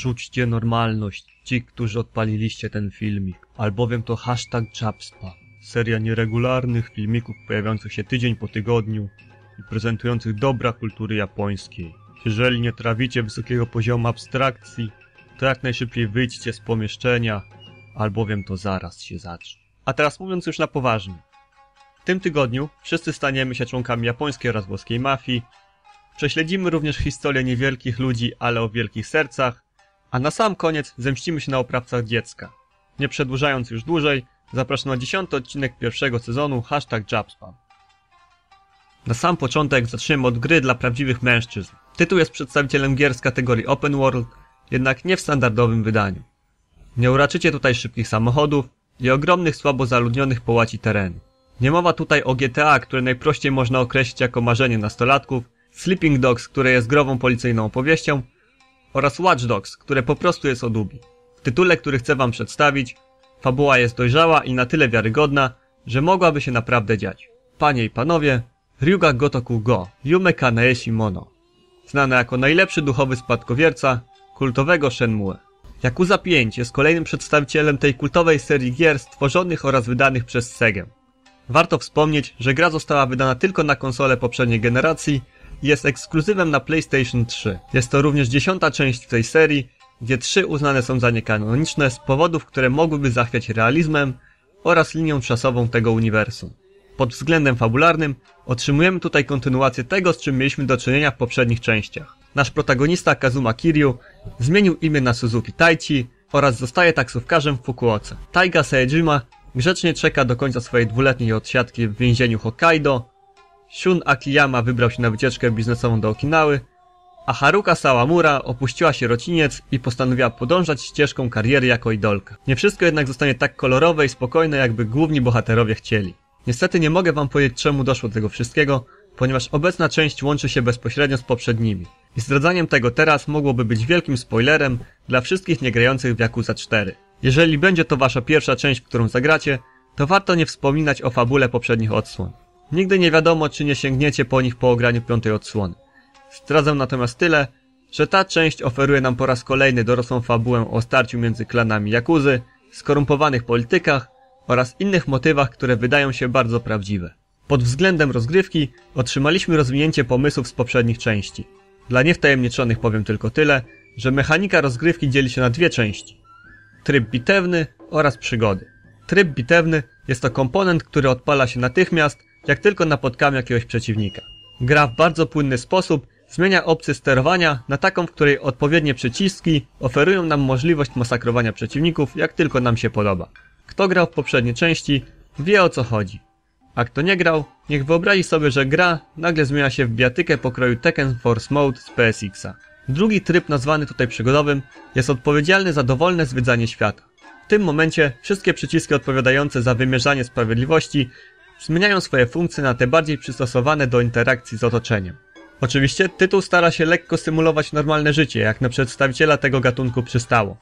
porzućcie normalność, ci, którzy odpaliliście ten filmik, albowiem to hashtag Chapspa, seria nieregularnych filmików pojawiających się tydzień po tygodniu i prezentujących dobra kultury japońskiej. Jeżeli nie trawicie wysokiego poziomu abstrakcji, to jak najszybciej wyjdźcie z pomieszczenia, albowiem to zaraz się zacznie. A teraz mówiąc już na poważnie. W tym tygodniu wszyscy staniemy się członkami japońskiej oraz włoskiej mafii, prześledzimy również historię niewielkich ludzi, ale o wielkich sercach, a na sam koniec zemścimy się na oprawcach dziecka. Nie przedłużając już dłużej, zapraszam na dziesiąty odcinek pierwszego sezonu hashtag Jabspam. Na sam początek zaczniemy od gry dla prawdziwych mężczyzn. Tytuł jest przedstawicielem gier z kategorii Open World, jednak nie w standardowym wydaniu. Nie uraczycie tutaj szybkich samochodów i ogromnych, słabo zaludnionych połaci terenu. Nie mowa tutaj o GTA, które najprościej można określić jako marzenie nastolatków, Sleeping Dogs, które jest grową policyjną opowieścią oraz Watch Dogs, które po prostu jest o dubi. W tytule, który chcę wam przedstawić, fabuła jest dojrzała i na tyle wiarygodna, że mogłaby się naprawdę dziać. Panie i panowie, Ryuga Gotoku Go, Yume Kanaeshi Mono. Znana jako najlepszy duchowy spadkowierca kultowego Shenmue. Yakuza 5 jest kolejnym przedstawicielem tej kultowej serii gier stworzonych oraz wydanych przez Segę. Warto wspomnieć, że gra została wydana tylko na konsole poprzedniej generacji jest ekskluzywem na PlayStation 3. Jest to również dziesiąta część w tej serii, gdzie trzy uznane są za niekanoniczne z powodów, które mogłyby zachwiać realizmem oraz linią czasową tego uniwersum. Pod względem fabularnym otrzymujemy tutaj kontynuację tego, z czym mieliśmy do czynienia w poprzednich częściach. Nasz protagonista Kazuma Kiryu zmienił imię na Suzuki Taichi oraz zostaje taksówkarzem w Fukuoce. Taiga Seijima grzecznie czeka do końca swojej dwuletniej odsiadki w więzieniu Hokkaido, Shun Akiyama wybrał się na wycieczkę biznesową do Okinawy, a Haruka Sawamura opuściła sierociniec i postanowiła podążać ścieżką kariery jako idolka. Nie wszystko jednak zostanie tak kolorowe i spokojne, jakby główni bohaterowie chcieli. Niestety nie mogę wam powiedzieć czemu doszło do tego wszystkiego, ponieważ obecna część łączy się bezpośrednio z poprzednimi. I zdradzaniem tego teraz mogłoby być wielkim spoilerem dla wszystkich niegrających w Yakuza 4. Jeżeli będzie to wasza pierwsza część, w którą zagracie, to warto nie wspominać o fabule poprzednich odsłon. Nigdy nie wiadomo, czy nie sięgniecie po nich po ograniu piątej odsłony. Zdradzę natomiast tyle, że ta część oferuje nam po raz kolejny dorosłą fabułę o starciu między klanami Jakuzy, skorumpowanych politykach oraz innych motywach, które wydają się bardzo prawdziwe. Pod względem rozgrywki otrzymaliśmy rozwinięcie pomysłów z poprzednich części. Dla niewtajemniczonych powiem tylko tyle, że mechanika rozgrywki dzieli się na dwie części. Tryb bitewny oraz przygody. Tryb bitewny jest to komponent, który odpala się natychmiast, jak tylko napotkamy jakiegoś przeciwnika. Gra w bardzo płynny sposób zmienia opcję sterowania na taką, w której odpowiednie przyciski oferują nam możliwość masakrowania przeciwników, jak tylko nam się podoba. Kto grał w poprzedniej części, wie o co chodzi. A kto nie grał, niech wyobrazi sobie, że gra nagle zmienia się w biatykę pokroju Tekken Force Mode z PSX-a. Drugi tryb nazwany tutaj przygodowym jest odpowiedzialny za dowolne zwiedzanie świata. W tym momencie wszystkie przyciski odpowiadające za wymierzanie sprawiedliwości zmieniają swoje funkcje na te bardziej przystosowane do interakcji z otoczeniem. Oczywiście tytuł stara się lekko symulować normalne życie, jak na przedstawiciela tego gatunku przystało.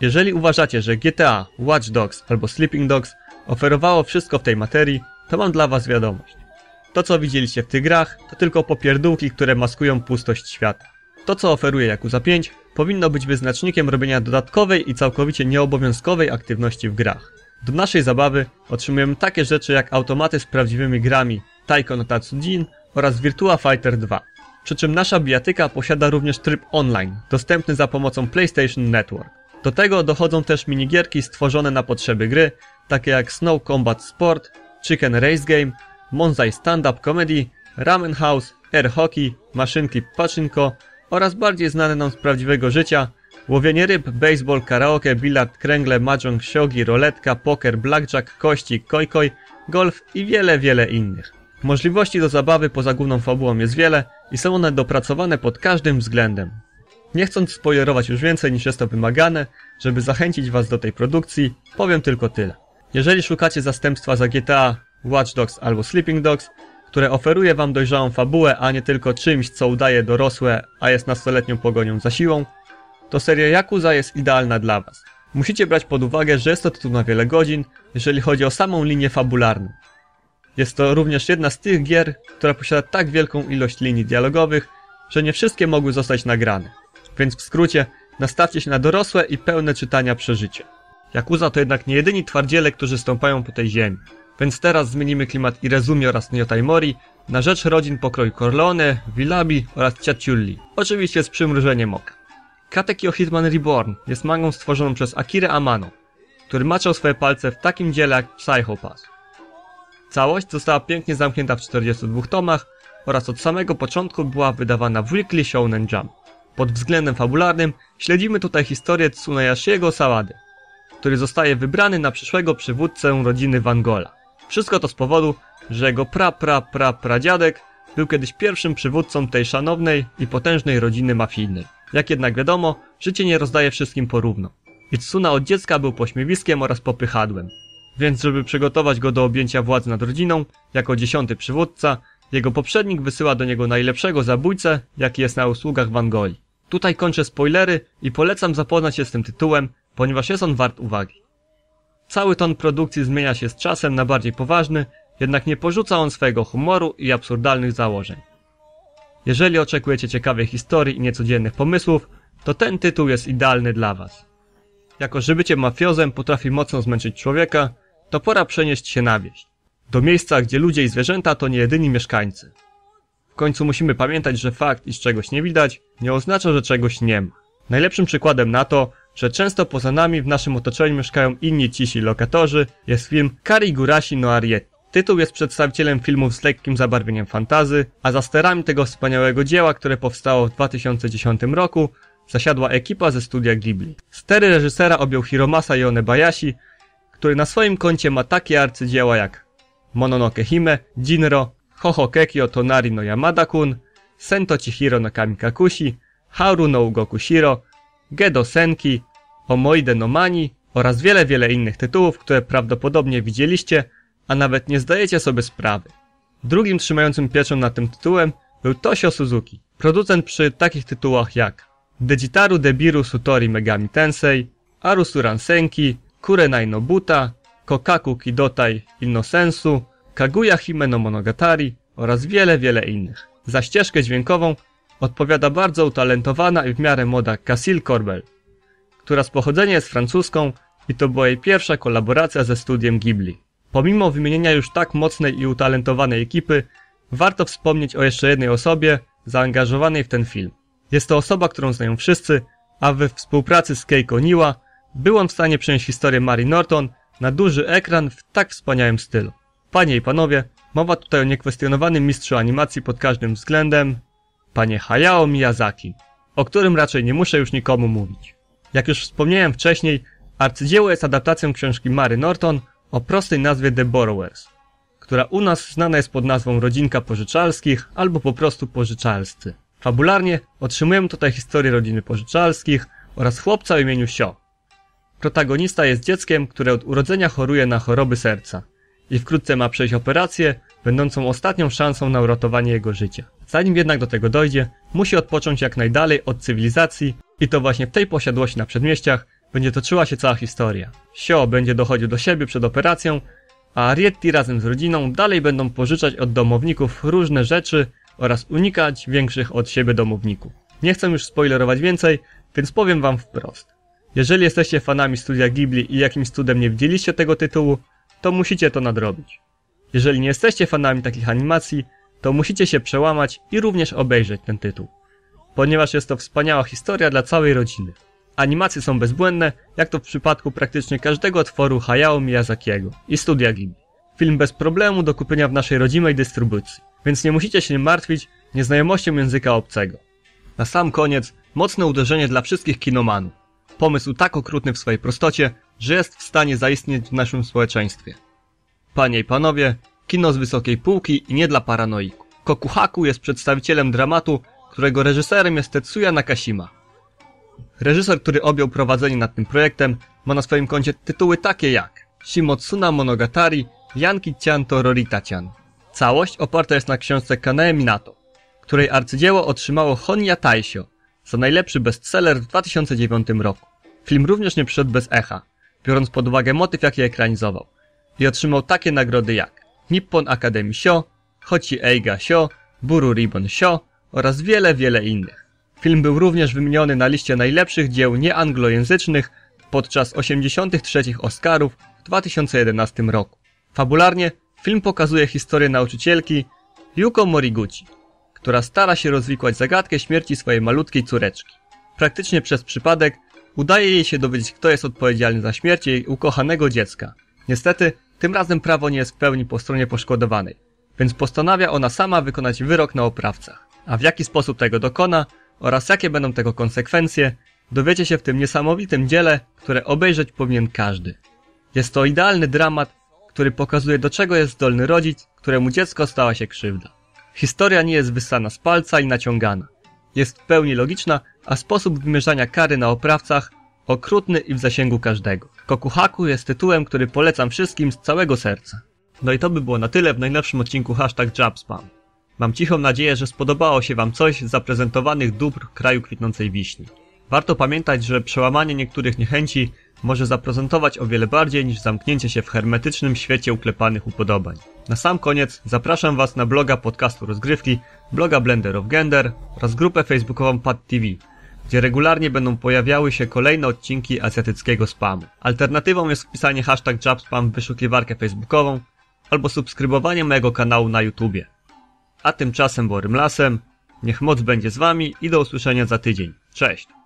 Jeżeli uważacie, że GTA, Watch Dogs albo Sleeping Dogs oferowało wszystko w tej materii, to mam dla was wiadomość. To co widzieliście w tych grach, to tylko popierdółki, które maskują pustość świata. To co oferuje Yakuza 5 powinno być wyznacznikiem robienia dodatkowej i całkowicie nieobowiązkowej aktywności w grach. Do naszej zabawy otrzymujemy takie rzeczy jak automaty z prawdziwymi grami Taiko no Tatsujin oraz Virtua Fighter 2. Przy czym nasza bijatyka posiada również tryb online, dostępny za pomocą PlayStation Network. Do tego dochodzą też minigierki stworzone na potrzeby gry, takie jak Snow Combat Sport, Chicken Race Game, Monzai Stand Up Comedy, Ramen House, Air Hockey, maszynki Pachinko oraz bardziej znane nam z prawdziwego życia łowienie ryb, baseball, karaoke, bilard, kręgle, mahjong, siogi, roletka, poker, blackjack, kości, koi, golf i wiele, wiele innych. Możliwości do zabawy poza główną fabułą jest wiele i są one dopracowane pod każdym względem. Nie chcąc spoilerować już więcej niż jest to wymagane, żeby zachęcić Was do tej produkcji, powiem tylko tyle. Jeżeli szukacie zastępstwa za GTA, Watch Dogs albo Sleeping Dogs, które oferuje Wam dojrzałą fabułę, a nie tylko czymś, co udaje dorosłe, a jest nastoletnią pogonią za siłą, to seria Yakuza jest idealna dla Was. Musicie brać pod uwagę, że jest to tytuł na wiele godzin, jeżeli chodzi o samą linię fabularną. Jest to również jedna z tych gier, która posiada tak wielką ilość linii dialogowych, że nie wszystkie mogły zostać nagrane. Więc w skrócie, nastawcie się na dorosłe i pełne czytania przeżycie. Yakuza to jednak nie jedyni twardziele, którzy stąpają po tej ziemi. Więc teraz zmienimy klimat Irezumi oraz Nyotaimori na rzecz rodzin pokroju Corleone, Villabi oraz Ciaciulli. Oczywiście z przymrużeniem oka. Katekyo Hitman Reborn jest mangą stworzoną przez Akira Amano, który maczał swoje palce w takim dziele jak Psycho Pass. Całość została pięknie zamknięta w 42 tomach oraz od samego początku była wydawana w Weekly Shonen Jump. Pod względem fabularnym śledzimy tutaj historię Tsunayashiego Sawady, który zostaje wybrany na przyszłego przywódcę rodziny Vangola. Wszystko to z powodu, że jego pra pra pra pradziadek był kiedyś pierwszym przywódcą tej szanownej i potężnej rodziny mafijnej. Jak jednak wiadomo, życie nie rozdaje wszystkim porówno. I Tsuna od dziecka był pośmiewiskiem oraz popychadłem. Więc żeby przygotować go do objęcia władzy nad rodziną, jako dziesiąty przywódca, jego poprzednik wysyła do niego najlepszego zabójcę, jaki jest na usługach Vangoli. Tutaj kończę spoilery i polecam zapoznać się z tym tytułem, ponieważ jest on wart uwagi. Cały ton produkcji zmienia się z czasem na bardziej poważny, jednak nie porzuca on swojego humoru i absurdalnych założeń. Jeżeli oczekujecie ciekawej historii i niecodziennych pomysłów, to ten tytuł jest idealny dla Was. Jako że bycie mafiozem potrafi mocno zmęczyć człowieka, to pora przenieść się na wieś. Do miejsca, gdzie ludzie i zwierzęta to nie jedyni mieszkańcy. W końcu musimy pamiętać, że fakt, iż czegoś nie widać, nie oznacza, że czegoś nie ma. Najlepszym przykładem na to, że często poza nami w naszym otoczeniu mieszkają inni cisi lokatorzy, jest film Karigurashi no Arietti. Tytuł jest przedstawicielem filmów z lekkim zabarwieniem fantazy, a za sterami tego wspaniałego dzieła, które powstało w 2010 roku, zasiadła ekipa ze studia Ghibli. Stery reżysera objął Hiromasa Yonebayashi, który na swoim koncie ma takie arcydzieła jak Mononoke Hime, Jinro, Hohokekyo Tonari no Yamada-kun, Sento Chihiro no Kamikakushi, Haru no Ugoku Shiro, Gedo Senki, Omoide no Mani oraz wiele, wiele innych tytułów, które prawdopodobnie widzieliście, a nawet nie zdajecie sobie sprawy. Drugim trzymającym pieczą nad tym tytułem był Toshio Suzuki, producent przy takich tytułach jak Dejitaru Debiru Sutori Megami Tensei, Arusuran Senki, Kurenai no Buta, Kokaku Kidotai Innosensu, Kaguya Hime no Monogatari oraz wiele, wiele innych. Za ścieżkę dźwiękową odpowiada bardzo utalentowana i w miarę moda Cassil Corbel, która z pochodzenia jest francuską i to była jej pierwsza kolaboracja ze studiem Ghibli. Pomimo wymienienia już tak mocnej i utalentowanej ekipy, warto wspomnieć o jeszcze jednej osobie zaangażowanej w ten film. Jest to osoba, którą znają wszyscy, a we współpracy z Keiko Niwa był on w stanie przenieść historię Mary Norton na duży ekran w tak wspaniałym stylu. Panie i panowie, mowa tutaj o niekwestionowanym mistrzu animacji pod każdym względem, panie Hayao Miyazaki, o którym raczej nie muszę już nikomu mówić. Jak już wspomniałem wcześniej, arcydzieło jest adaptacją książki Mary Norton o prostej nazwie The Borrowers, która u nas znana jest pod nazwą Rodzinka Pożyczalskich albo po prostu Pożyczalscy. Fabularnie otrzymujemy tutaj historię rodziny Pożyczalskich oraz chłopca o imieniu Sio. Protagonista jest dzieckiem, które od urodzenia choruje na choroby serca i wkrótce ma przejść operację, będącą ostatnią szansą na uratowanie jego życia. Zanim jednak do tego dojdzie, musi odpocząć jak najdalej od cywilizacji i to właśnie w tej posiadłości na przedmieściach będzie toczyła się cała historia. Sio będzie dochodził do siebie przed operacją, a Arietti razem z rodziną dalej będą pożyczać od domowników różne rzeczy oraz unikać większych od siebie domowników. Nie chcę już spoilerować więcej, więc powiem wam wprost. Jeżeli jesteście fanami studia Ghibli i jakimś cudem nie widzieliście tego tytułu, to musicie to nadrobić. Jeżeli nie jesteście fanami takich animacji, to musicie się przełamać i również obejrzeć ten tytuł. Ponieważ jest to wspaniała historia dla całej rodziny. Animacje są bezbłędne, jak to w przypadku praktycznie każdego tworu Hayao Miyazakiego i studia Ghibli. Film bez problemu do kupienia w naszej rodzimej dystrybucji, więc nie musicie się martwić nieznajomością języka obcego. Na sam koniec, mocne uderzenie dla wszystkich kinomanów. Pomysł tak okrutny w swojej prostocie, że jest w stanie zaistnieć w naszym społeczeństwie. Panie i panowie, kino z wysokiej półki i nie dla paranoików. Kokuhaku jest przedstawicielem dramatu, którego reżyserem jest Tetsuya Nakashima. Reżyser, który objął prowadzenie nad tym projektem, ma na swoim koncie tytuły takie jak Shimotsuna Monogatari, Yanki-chan to Rorita-chan. Całość oparta jest na książce Kanae Minato, której arcydzieło otrzymało Honya Taisho za najlepszy bestseller w 2009 roku. Film również nie przyszedł bez echa, biorąc pod uwagę motyw jaki ekranizował i otrzymał takie nagrody jak Nippon Academy Sho, Hochi Eiga Sho, Buru Ribbon Sho oraz wiele, wiele innych. Film był również wymieniony na liście najlepszych dzieł nieanglojęzycznych podczas 83 Oscarów w 2011 roku. Fabularnie film pokazuje historię nauczycielki Yuko Moriguchi, która stara się rozwikłać zagadkę śmierci swojej malutkiej córeczki. Praktycznie przez przypadek udaje jej się dowiedzieć, kto jest odpowiedzialny za śmierć jej ukochanego dziecka. Niestety, tym razem prawo nie jest w pełni po stronie poszkodowanej, więc postanawia ona sama wykonać wyrok na oprawcach. A w jaki sposób tego dokona oraz jakie będą tego konsekwencje, dowiecie się w tym niesamowitym dziele, które obejrzeć powinien każdy. Jest to idealny dramat, który pokazuje do czego jest zdolny rodzic, któremu dziecko stała się krzywda. Historia nie jest wyssana z palca i naciągana. Jest w pełni logiczna, a sposób wymierzania kary na oprawcach okrutny i w zasięgu każdego. Kokuhaku jest tytułem, który polecam wszystkim z całego serca. No i to by było na tyle w najnowszym odcinku hashtag Jabspam. Mam cichą nadzieję, że spodobało się Wam coś z zaprezentowanych dóbr kraju kwitnącej wiśni. Warto pamiętać, że przełamanie niektórych niechęci może zaprezentować o wiele bardziej niż zamknięcie się w hermetycznym świecie uklepanych upodobań. Na sam koniec zapraszam Was na bloga podcastu Rozgrywki, bloga Blender of Gender oraz grupę facebookową Pad TV, gdzie regularnie będą pojawiały się kolejne odcinki azjatyckiego spamu. Alternatywą jest wpisanie hashtag Jabspam w wyszukiwarkę facebookową albo subskrybowanie mojego kanału na YouTubie. A tymczasem Borym Lasem, niech moc będzie z Wami i do usłyszenia za tydzień. Cześć!